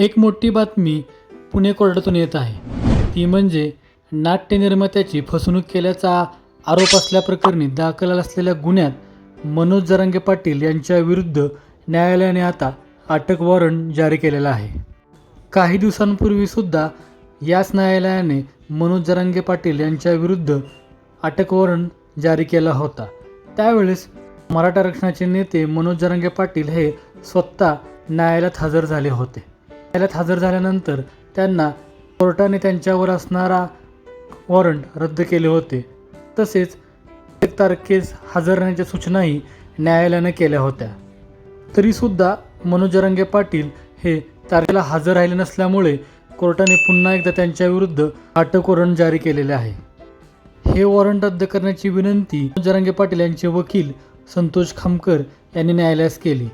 एक मोठी बातमी पुणे कोर्टातून येत आहे. ती म्हणजे नाट्य निर्मात्याची फसवणूक केल्याचा आरोप असल्याप्रकरणी दाखल असलेल्या गुन्ह्यात मनोज जरांगे पाटील यांच्याविरुद्ध न्यायालयाने आता अटक वॉरंट जारी केलेला आहे. काही दिवसांपूर्वी सुद्धा याच न्यायालयाने मनोज जरांगे पाटील यांच्याविरुद्ध अटक वॉरंट जारी केला होता. त्यावेळेस मराठा आरक्षणाचे नेते मनोज जरांगे पाटील हे स्वतः न्यायालयात हजर झाले होते. न्यायालयात हजर झाल्यानंतर त्यांना कोर्टाने त्यांच्यावर असणारा वॉरंट रद्द केले होते. तसेच एक तारखेस हजर राहण्याच्या सूचनाही न्यायालयानं केल्या होत्या. तरीसुद्धा मनोज रंगे पाटील हे तारखेला हजर राहिले नसल्यामुळे कोर्टाने पुन्हा एकदा त्यांच्या विरुद्ध अटक वॉरंट जारी केलेले आहे. हे वॉरंट रद्द करण्याची विनंती मनोज रंगे पाटील यांचे वकील संतोष खामकर यांनी न्यायालयास केली.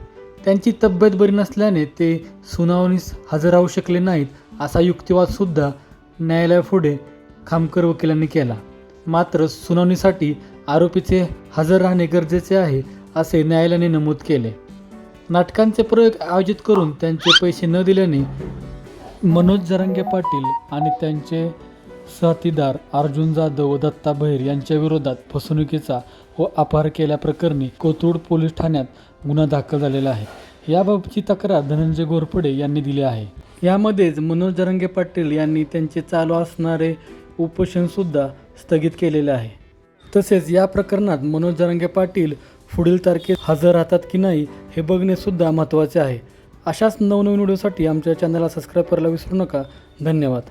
त्यांची तब्येत बरी नसल्याने ते सुनावणीस हजर राहू शकले नाहीत असा युक्तिवादसुद्धा न्यायालयापुढे खामकर वकिलांनी केला. मात्र सुनावणीसाठी आरोपीचे हजर राहणे गरजेचे आहे असे न्यायालयाने नमूद केले. नाटकांचे प्रयोग आयोजित करून त्यांचे पैसे न दिल्याने मनोज जरांगे पाटील आणि त्यांचे साथीदार अर्जुन जाधव व दत्ता भैर यांच्या विरोधात फसवणुकीचा व अपहार केल्याप्रकरणी कोथरूड पोलीस ठाण्यात गुन्हा दाखल झालेला आहे. याबाबतची तक्रार धनंजय घोरपडे यांनी दिली आहे. यामध्येच मनोज जरंगे पाटील यांनी त्यांचे चालू असणारे उपोषणसुद्धा स्थगित केलेले आहे. तसेच या प्रकरणात मनोज जरंगे पाटील पुढील तारखेत हजर राहतात की नाही हे बघणेसुद्धा महत्त्वाचे आहे. अशाच नवनवीन व्हिडिओसाठी आमच्या चॅनलला सबस्क्राईब करायला विसरू नका. धन्यवाद.